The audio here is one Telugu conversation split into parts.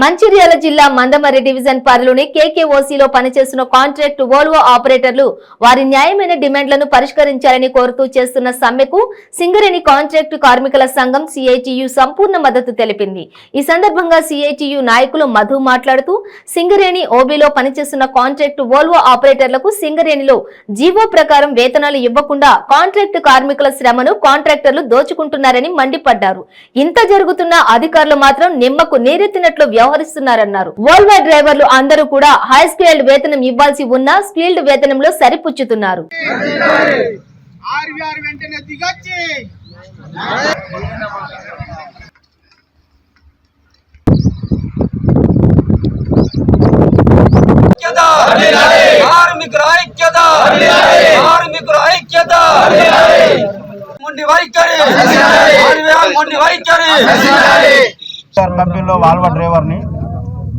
మంచిర్యాల జిల్లా మందమర్రి డివిజన్ పరిలోని కేకేఓసీలో పనిచేస్తున్న కాంట్రాక్ట్ ఓల్వో ఆపరేటర్లు వారి న్యాయమైన డిమాండ్లను పరిష్కరించాలని కోరుతూ చేస్తున్న సమ్మెకు సింగరేణి కాంట్రాక్ట్ కార్మికుల సంఘం సిఐటియు సంపూర్ణ మద్దతు తెలిపింది. ఈ సందర్భంగా సిఐటియు నాయకులు మధు మాట్లాడుతూ సింగరేణి ఓబీలో పనిచేస్తున్న కాంట్రాక్ట్ వోల్వో ఆపరేటర్లకు సింగరేణిలో జీవో ప్రకారం వేతనాలు ఇవ్వకుండా కాంట్రాక్ట్ కార్మికుల శ్రమను కాంట్రాక్టర్లు దోచుకుంటున్నారని మండిపడ్డారు. ఇంత జరుగుతున్న అధికారులు మాత్రం నిమ్మకు నీరెత్తినట్లు వ్యవహరిస్తున్నారన్నారు వోల్వో డ్రైవర్లు అందరూ కూడా హై స్కేల్డ్ వేతనం ఇవ్వాల్సి ఉన్నా స్కిల్డ్ వేతనంలో సరిపుచ్చుతున్నారు. ఆర్వీఆర్ వెంటనే దిగొచ్చి. ఐక్యత! కార్మికుల ఐక్యత! కార్మికుల ఐక్యత! మొండి వైఖరి! ఆర్వీఆర్ మొండి వైఖరి! సార్ కంపెనీలో వాల్వా డ్రైవర్ని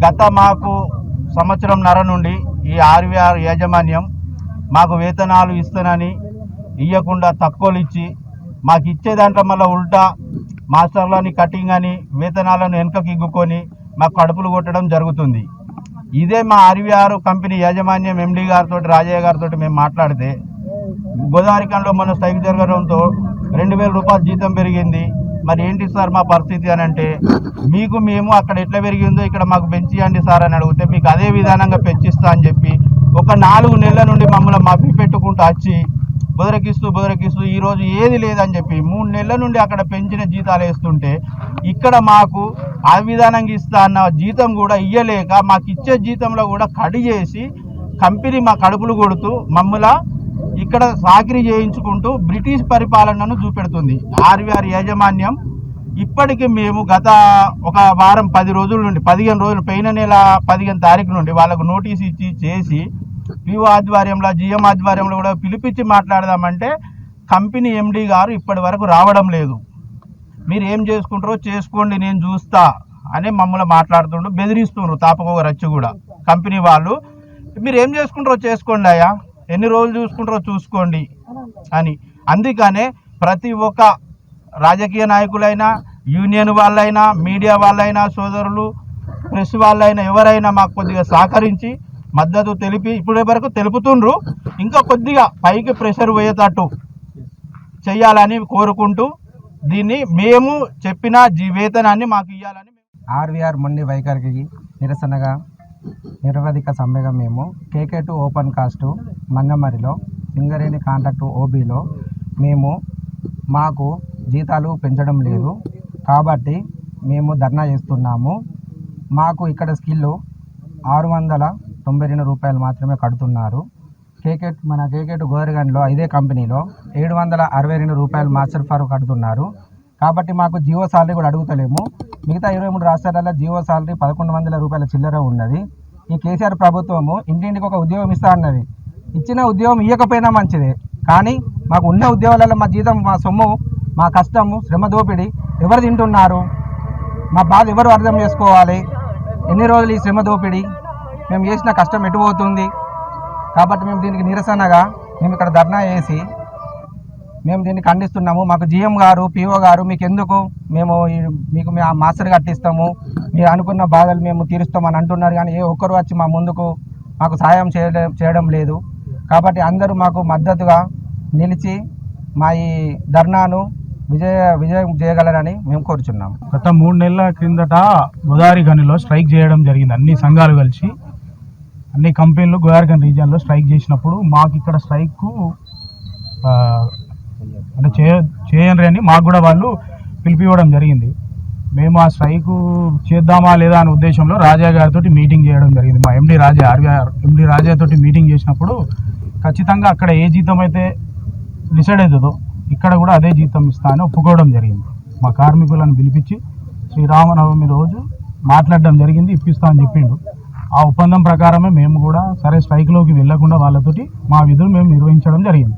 గత మాకు సంవత్సరం నర నుండి ఈ ఆర్వీఆర్ యాజమాన్యం మాకు వేతనాలు ఇస్తానని ఇవ్వకుండా తక్కువలు ఇచ్చి మాకు ఇచ్చే దాంట్లో మళ్ళీ ఉల్టా మాస్టర్లని కటింగ్ అని వేతనాలను వెనుకకి ఇగ్గుకొని మాకు కడుపులు కొట్టడం జరుగుతుంది. ఇదే మా ఆర్వీఆర్ కంపెనీ యాజమాన్యం ఎండీ గారితో రాజయ్య గారితో మేము మాట్లాడితే గోదావరికంలో మన స్ట్రైక్ జరగడంతో రెండు వేల రూపాయలు జీతం పెరిగింది. మరి ఏంటి సార్ మా పరిస్థితి అని అంటే మీకు మేము అక్కడ ఎట్లా పెరిగిందో ఇక్కడ మాకు పెంచియండి సార్ అని అడిగితే మీకు అదే విధానంగా పెంచిస్తా అని చెప్పి ఒక నాలుగు నెలల నుండి మమ్మల్ని మభ్య పెట్టుకుంటూ వచ్చి బుదరకిస్తూ బుదరకిస్తూ ఈరోజు ఏది లేదని చెప్పి మూడు నెలల నుండి అక్కడ పెంచిన జీతాలు వేస్తుంటే ఇక్కడ మాకు ఆ విధానంగా ఇస్తా అన్న జీతం కూడా ఇయ్యలేక మాకు ఇచ్చే జీతంలో కూడా కడి చేసి కంపెనీ మా కడుపులు కొడుతూ మమ్మల్ని ఇక్కడ సాకిరీ చేయించుకుంటూ బ్రిటిష్ పరిపాలనను చూపెడుతుంది. ఆర్వీఆర్ యాజమాన్యం ఇప్పటికి మేము గత ఒక వారం పది రోజుల నుండి పదిహేను రోజులు పైన నెల పదిహేను తారీఖు నుండి వాళ్ళకు నోటీస్ ఇచ్చి చేసి పిఓ ఆధ్వర్యంలో జిఎం ఆధ్వర్యంలో కూడా పిలిపించి మాట్లాడదామంటే కంపెనీ ఎండీ గారు ఇప్పటి వరకు రావడం లేదు. మీరు ఏం చేసుకుంటారో చేసుకోండి నేను చూస్తా అని మమ్మల్ని మాట్లాడుతుండ్రు బెదిరిస్తుండ్రు తాపకొక రచ్చి కూడా. కంపెనీ వాళ్ళు మీరు ఏం చేసుకుంటారో చేసుకోండి అయ్యా. ఎన్ని రోజులు చూసుకుంటారో చూసుకోండి అని. అందుకనే ప్రతి ఒక్క రాజకీయ నాయకులైనా యూనియన్ వాళ్ళైనా మీడియా వాళ్ళైనా సోదరులు ప్రెస్ వాళ్ళైనా ఎవరైనా మాకు కొద్దిగా సహకరించి మద్దతు తెలిపి ఇప్పటి వరకు తెలుపుతుండ్రు. ఇంకా కొద్దిగా పైకి ప్రెషర్ పోయేటట్టు చేయాలని కోరుకుంటూ దీన్ని మేము చెప్పిన జీ వేతనాన్ని మాకు ఇవ్వాలని ఆర్వీఆర్ మొండి వైఖరికి నిరసనగా నిరవధిక సమ్మెగా మేము కేకే టు ఓపెన్ కాస్ట్ మంగమరిలో సింగరేణి కాంట్రాక్టు ఓబీలో మేము మాకు జీతాలు పెంచడం లేదు. కాబట్టి మేము ధర్నా చేస్తున్నాము. మాకు ఇక్కడ స్కిల్ ఆరు వందల తొంభై రెండు రూపాయలు మాత్రమే కడుతున్నారు. కేకెట్ మన కేకెట్ గోదరగండ్లో ఇదే కంపెనీలో ఏడు వందల అరవై రెండు రూపాయలు మాస్టర్ ఫార్ కడుతున్నారు. కాబట్టి మాకు జియో సాలరీ కూడా అడుగుతలేము. మిగతా ఇరవై మూడు రాష్ట్రాలలో జియో సాలరీ పదకొండు వందల రూపాయల చిల్లర ఉన్నది. ఈ కేసీఆర్ ప్రభుత్వము ఇంటింటికి ఒక ఉద్యోగం ఇస్తా అన్నది. ఇచ్చిన ఉద్యోగం ఇవ్వకపోయినా మంచిదే. కానీ మాకు ఉన్న ఉద్యోగాలలో మా జీతం మా సొమ్ము మా కష్టము శ్రమ దోపిడి ఎవరు తింటున్నారు? మా బాధ ఎవరు అర్థం చేసుకోవాలి? ఎన్ని రోజులు ఈ శ్రమ దోపిడి? మేము చేసిన కష్టం ఎటుపోతుంది కాబట్టి మేము దీనికి నిరసనగా మేము ఇక్కడ ధర్నా చేసి మేము దీన్ని ఖండిస్తున్నాము. మాకు జిఎం గారు పిఓ గారు మీకు ఎందుకు మేము మీకు మేము మాస్టర్ కట్టిస్తాము మీరు అనుకున్న బాధలు మేము తీరుస్తామని అంటున్నారు కానీ ఏ ఒక్కరు వచ్చి మా ముందుకు మాకు సహాయం చేయడం చేయడం లేదు. కాబట్టి అందరూ మాకు మద్దతుగా నిలిచి మా ఈ ధర్నాను విజయ విజయం చేయగలరని మేము కోరుచున్నాము. గత మూడు నెలల క్రిందట గోదావరి గనిలో స్ట్రైక్ చేయడం జరిగింది. అన్ని సంఘాలు కలిసి అన్ని కంపెనీలు గోదావరి గని రీజియన్లో స్ట్రైక్ చేసినప్పుడు మాకు ఇక్కడ స్ట్రైక్ అంటే చేయ చేయనరి అని మాకు కూడా వాళ్ళు పిలిపివ్వడం జరిగింది. మేము ఆ స్ట్రైక్ చేద్దామా లేదా అనే ఉద్దేశంలో రాజా గారితో మీటింగ్ చేయడం జరిగింది. మా ఎండి రాజా ఆర్వీఆర్ ఎండి రాజా తోటి మీటింగ్ చేసినప్పుడు ఖచ్చితంగా అక్కడ ఏ జీతం అయితే డిసైడ్ అవుతుందో ఇక్కడ కూడా అదే జీతం ఇస్తా అని ఒప్పుకోవడం జరిగింది. మా కార్మికులను పిలిపించి శ్రీరామనవమి రోజు మాట్లాడడం జరిగింది ఇప్పిస్తా అని చెప్పిండు. ఆ ఒప్పందం ప్రకారమే మేము కూడా సరే స్ట్రైక్లోకి వెళ్ళకుండా వాళ్ళతోటి మా విధులు మేము నిర్వహించడం జరిగింది.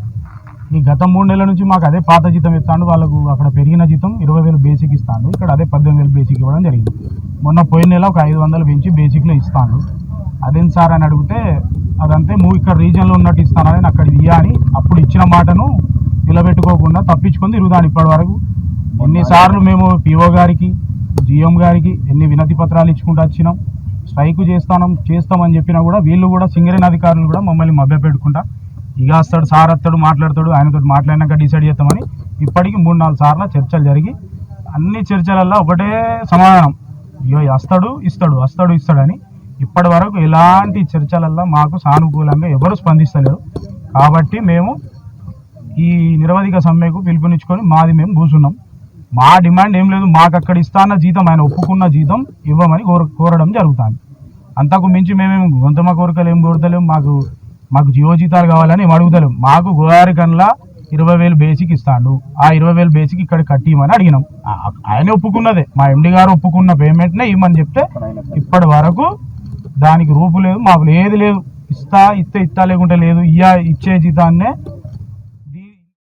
ఈ గత మూడు నెలల నుంచి మాకు అదే పాత జీతం ఇస్తాడు వాళ్ళకు అక్కడ పెరిగిన జీతం ఇరవై వేలు బేసిక్ ఇస్తాను ఇక్కడ అదే పద్దెనిమిది వేలు బేసిక్ ఇవ్వడం జరిగింది. మొన్న పోయిన నెల ఒక ఐదు వందలు పెంచి బేసిక్లో ఇస్తాను అదేం సార్ అని అడిగితే అదంతే నువ్వు ఇక్కడ రీజన్లో ఉన్నట్టు ఇస్తానని అక్కడ ఇయ్యా అని అప్పుడు ఇచ్చిన మాటను నిలబెట్టుకోకుండా తప్పించుకొని తిరుగుదాను ఇప్పటి వరకు. ఎన్నిసార్లు మేము పిఓ గారికి జిఎం గారికి ఎన్ని వినతి పత్రాలు ఇచ్చుకుంటూ వచ్చినాం. స్ట్రైక్ చేస్తాం చేస్తామని చెప్పినా కూడా వీళ్ళు కూడా సింగరేణి అధికారులు కూడా మమ్మల్ని మభ్యపెట్టుకుంటా ఇక వస్తాడు సార్ వస్తాడు మాట్లాడతాడు ఆయనతో మాట్లాడినాక డిసైడ్ చేస్తామని ఇప్పటికి మూడు నాలుగు సార్లు చర్చలు జరిగి అన్ని చర్చలల్లో ఒకటే సమాధానం. అయ్యో వస్తాడు ఇస్తాడు వస్తాడు ఇస్తాడని ఇప్పటి వరకు ఎలాంటి చర్చలల్లో మాకు సానుకూలంగా ఎవరు స్పందిస్తలేరు. కాబట్టి మేము ఈ నిరవధిక సమ్మెకు పిలుపునిచ్చుకొని మాది మేము కూర్చున్నాం. మా డిమాండ్ ఏం లేదు మాకు అక్కడ ఇస్తాన్న జీతం ఆయన ఒప్పుకున్న జీతం ఇవ్వమని కోర కోరడం జరుగుతుంది. అంతకు మించి మేమేం గొంతమ కోరికలు ఏం కోరతలేము మాకు మాకు జీవో జీతాలు కావాలని ఏం అడుగుతారు మాకు గోదావరి కన్నా ఇరవై వేలు బేసిక్ ఇస్తాడు. ఆ ఇరవై వేలు బేసిక్ ఇక్కడ కట్టిమని అడిగినాం. ఆయన ఒప్పుకున్నదే. మా ఎండి గారు ఒప్పుకున్న పేమెంట్నే ఇవ్వమని చెప్తే ఇప్పటి వరకు దానికి రూపు లేదు మాకు ఏది లేదు. ఇస్తా ఇస్తే ఇస్తా లేకుంటే లేదు. ఇయ్యా ఇచ్చే జీతాన్నే